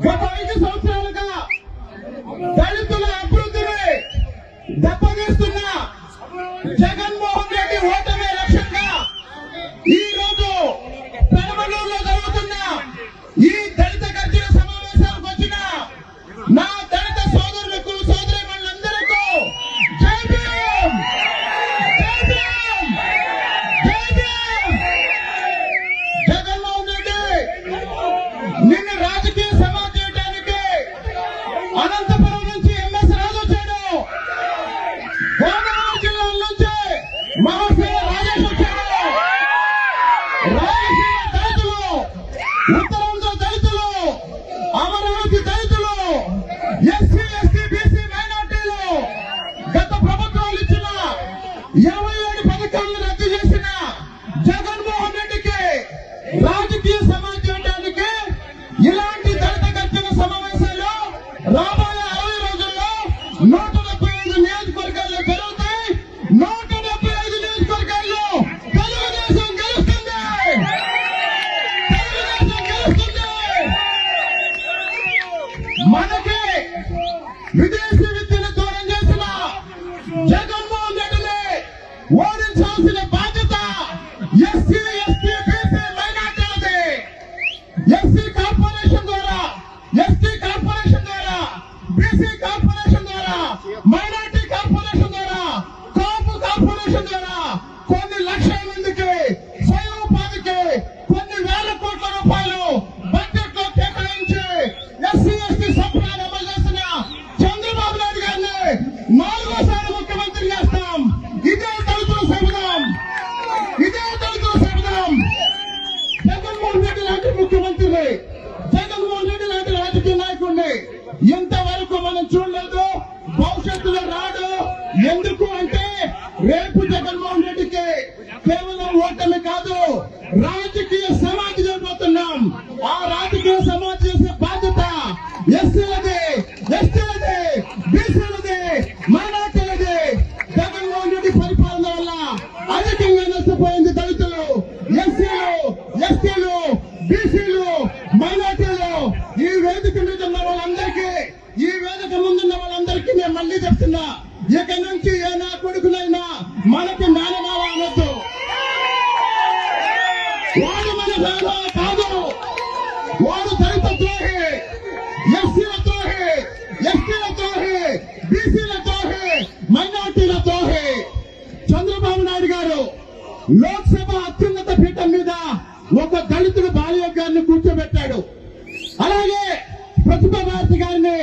Goodbye. Rayalaseema దళితులు ఉత్తరాంధ్ర దళితులు అమరావతి దళితులు ఎస్సీ ఎస్టీ బీసీ మైనార్టీలు గత ప్రభుత్వాలు ఇచ్చిన ఇరవై ఓడించాల్సిన బాధ్యత ఎస్సీ ఎస్టీ బీసీ మైనార్టీలది. ఎస్సీ కార్పొరేషన్ ద్వారా ఎస్టీ కార్పొరేషన్ ద్వారా బీసీ కార్పొరేషన్ రాజకీయ సమాధి చేయబోతున్నాం. ఆ రాజకీయ సమాధి చేసే బాధ్యత ఎస్సీలది ఎస్టీలది బీసీలది మైనార్టీలది. జగన్మోహన్ రెడ్డి పరిపాలన వల్ల అధికంగా నష్టపోయింది దళితులు. ఎస్సీలు ఎస్టీలు బీసీలు మైనార్టీలు. ఈ వేదిక మీద ఉన్న వాళ్ళందరికీ ఈ వేదిక ముందున్న వాళ్ళందరికీ నేను మళ్ళీ చెప్తున్నా. ఇక నుంచి ఏ నా కొడుకునైనా మనకి మేనమావ వాడు మన మేనమావ కాదు వాడు దళిత ద్రోహి ఎస్సీల ద్రోహి ఎస్టీల ద్రోహి బీసీల ద్రోహి మైనార్టీల ద్రోహి. చంద్రబాబు నాయుడు గారు లోక్సభ అత్యున్నత పీఠం మీద ఒక దళితుడు బాలయోగాన్ని కూర్చోబెట్టాడు. అలాగే ప్రతిభా భారతి గారిని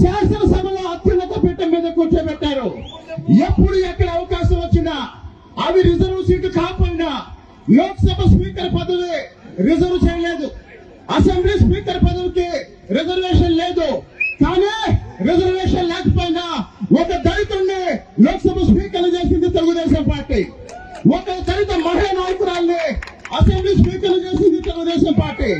శాసనసభలో అత్యున్నత పీఠం మీద కూర్చోబెట్టారు. ఎప్పుడు ఎక్కడ అవకాశం వచ్చినా అవి రిజర్వ్ సీటు కాకపోయినా లోక్సభ స్పీకర్ పదవి రిజర్వేషన్ లేదు. అసెంబ్లీ స్పీకర్ పదవికి రిజర్వేషన్ లేదు. కానీ రిజర్వేషన్ లేకపోయినా ఒక దళితుడిని లోక్సభ స్పీకర్ చేసింది తెలుగుదేశం పార్టీ. ఒక దళిత మహిళా నాయకురాల్ని అసెంబ్లీ స్పీకర్ చేసింది తెలుగుదేశం పార్టీ.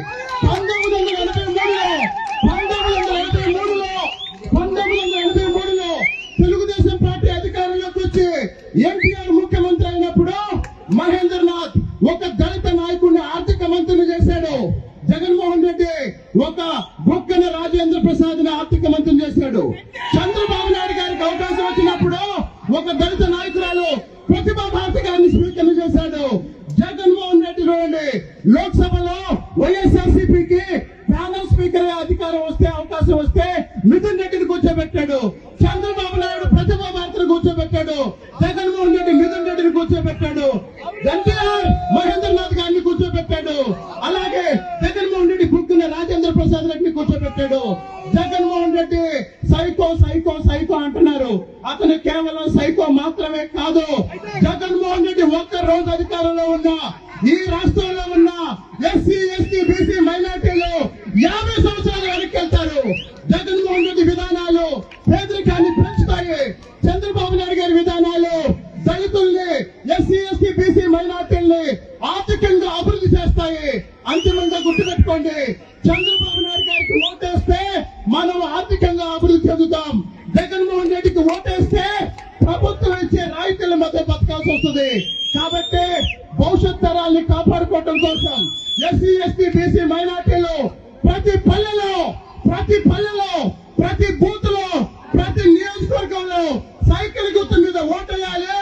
జగన్మోహన్ రెడ్డి ఒక బొక్కన రాజేంద్ర ప్రసాద్ ఆర్థిక మంత్రిని చేశాడు. చంద్రబాబు నాయుడు గారికి అవకాశం వచ్చినప్పుడు ఒక దళిత నాయకురాలు ప్రతిభా భారతి గారిని స్పీకర్ చేశాడు. జగన్మోహన్ రెడ్డి చూడండి లోక్సభలో వైఎస్ఆర్సీపీకి ప్యానల్ స్పీకర్ అధికారం వస్తే అవకాశం వస్తే మిథున్ రెడ్డిని కూర్చోబెట్టాడు. చంద్రబాబు నాయుడు ప్రతిభా భారతిని కూర్చోబెట్టాడు. జగన్మోహన్ రెడ్డి మిథున్ రెడ్డిని కూర్చోబెట్టాడు. రాజేంద్ర ప్రసాద్ రెడ్డిని కూర్చోబెట్టాడు. Jaganmohan Reddy psycho psycho psycho అంటున్నారు. అతను కేవలం సైకో మాత్రమే కాదు. జగన్మోహన్ రెడ్డి ఒక్క రోజు అధికారంలో ఉన్న ఈ రాష్ట్రంలో ఉన్న ఎస్సీ ఎస్టీ బీసీ మైనార్టీలు యాభై సంవత్సరాలు వెనక్కి వెళ్తారు. జగన్మోహన్ రెడ్డి విధానాలు పేదరికాన్ని పెంచుతాయి చంద్రబాబు నాయుడు గారి విధానాలు దళితుల్ని ఎస్సీ ఎస్టీ బీసీ మైనార్టీల్ని ఆర్థికంగా అభివృద్ధి చేస్తాయి అంతిమంగా గుర్తుపెట్టుకోండి. చంద్రబాబు నాయుడు గారికి ఓటేస్తే మనం ఆర్థికంగా అభివృద్ధి చెందుతాం. జగన్మోహన్ రెడ్డికి ఓటేస్తే ప్రభుత్వం ఇచ్చే రాయితీల మధ్య బతకాల్సి వస్తుంది. కాబట్టి భవిష్యత్ తరాల్ని కాపాడుకోవడం కోసం ఎస్సీ ఎస్టీ బీసీ మైనార్టీలు ప్రతి పల్లెలో ప్రతి పల్లెలో ప్రతి బూత్లో ప్రతి నియోజకవర్గంలో సైకిల్ గుర్తు మీద ఓటేయాలి.